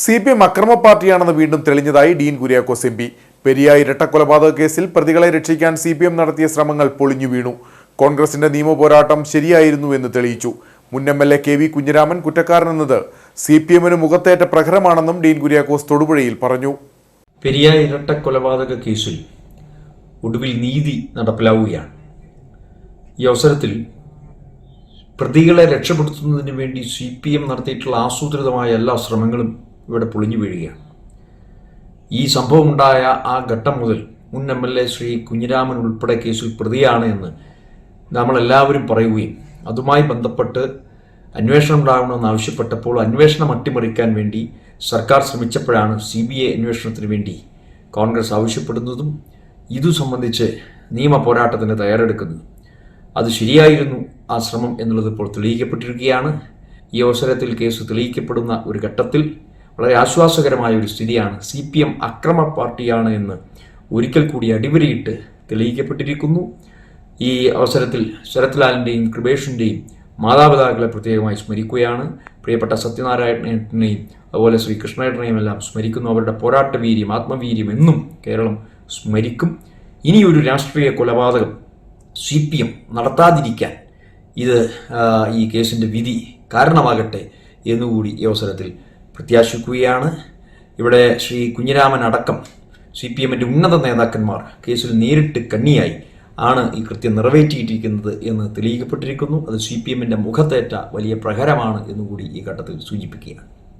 C P M അക്രമ പാർട്ടിയാണെന്ന് വീണ്ടും തെളിഞ്ഞതായി ഡീൻ കുര്യാക്കോസ് എം പി. പെരിയ ഇരട്ടക്കൊലപാതക കേസിൽ പ്രതികളെ രക്ഷിക്കാൻ സി പി എം നടത്തിയ ശ്രമങ്ങൾ പൊളിഞ്ഞു വീണു. കോൺഗ്രസിന്റെ നിയമ പോരാട്ടം ശരിയായിരുന്നു എന്ന് തെളിയിച്ചു. മുൻ M L A K V Kunhiraman കുറ്റക്കാരനെന്നത് C P എമ്മിന് മുഖത്തേറ്റ പ്രഹരമാണെന്നും ഡീൻ കുര്യാക്കോസ് തൊടുപുഴയിൽ പറഞ്ഞു. പെരിയ ഇരട്ട കൊലപാതക കേസിൽ ഒടുവിൽ നീതി നടപ്പിലാവുകയാണ്. ഈ അവസരത്തിൽ പ്രതികളെ രക്ഷപ്പെടുത്തുന്നതിന് വേണ്ടി സി പി എം നടത്തിയിട്ടുള്ള ആസൂത്രിതമായ എല്ലാ ശ്രമങ്ങളും ഇവിടെ പൊളിഞ്ഞു വീഴുകയാണ്. ഈ സംഭവമുണ്ടായ ആ ഘട്ടം മുതൽ മുൻ M L A Shri Kunhiraman ഉൾപ്പെടെ കേസിൽ പ്രതിയാണ് എന്ന് നമ്മളെല്ലാവരും പറയുകയും അതുമായി ബന്ധപ്പെട്ട് അന്വേഷണം ഉണ്ടാകണമെന്ന് ആവശ്യപ്പെട്ടപ്പോൾ അന്വേഷണം അട്ടിമറിക്കാൻ വേണ്ടി സർക്കാർ ശ്രമിച്ചപ്പോഴാണ് സി ബി ഐ അന്വേഷണത്തിന് വേണ്ടി കോൺഗ്രസ് ആവശ്യപ്പെടുന്നതും ഇതു സംബന്ധിച്ച് നിയമ പോരാട്ടത്തിന് തയ്യാറെടുക്കുന്നതും. അത് ശരിയായിരുന്നു ആ ശ്രമം എന്നുള്ളത് ഇപ്പോൾ തെളിയിക്കപ്പെട്ടിരിക്കുകയാണ്. ഈ അവസരത്തിൽ കേസ് തെളിയിക്കപ്പെടുന്ന ഒരു ഘട്ടത്തിൽ വളരെ ആശ്വാസകരമായ ഒരു സ്ഥിതിയാണ്. സി പി എം അക്രമ പാർട്ടിയാണ് എന്ന് ഒരിക്കൽ കൂടി അടിവരയിട്ട് തെളിയിക്കപ്പെട്ടിരിക്കുന്നു. ഈ അവസരത്തിൽ ശരത് ശരത്ലാലിന്റെയും കൃപേഷിന്റെയും മാതാപിതാക്കളെ പ്രത്യേകമായി സ്മരിക്കുകയാണ്. പ്രിയപ്പെട്ട സത്യനാരായണേട്ടനെയും അതുപോലെ ശ്രീ കൃഷ്ണേട്ടനെയും എല്ലാം സ്മരിക്കുന്നു. അവരുടെ പോരാട്ട വീര്യം ആത്മവീര്യം എന്നും കേരളം സ്മരിക്കും. ഇനിയൊരു രാഷ്ട്രീയ കൊലപാതകം സി പി എം നടത്താതിരിക്കാൻ ഇത് ഈ കേസിന്റെ വിധി കാരണമാകട്ടെ എന്നുകൂടി ഈ അവസരത്തിൽ പ്രത്യാശിക്കുകയാണ്. ഇവിടെ ശ്രീ കുഞ്ഞിരാമൻ അടക്കം സി പി എമ്മിന്റെ ഉന്നത നേതാക്കന്മാർ കേസിൽ നേരിട്ട് കണ്ണിയായി ആണ് ഈ കൃത്യം നിറവേറ്റിയിട്ടിരിക്കുന്നത് എന്ന് തെളിയിക്കപ്പെട്ടിരിക്കുന്നു. അത് സി പി എമ്മിന്റെ മുഖത്തേറ്റ വലിയ പ്രഹരമാണ് എന്നുകൂടി ഈ ഘട്ടത്തിൽ സൂചിപ്പിക്കുകയാണ്.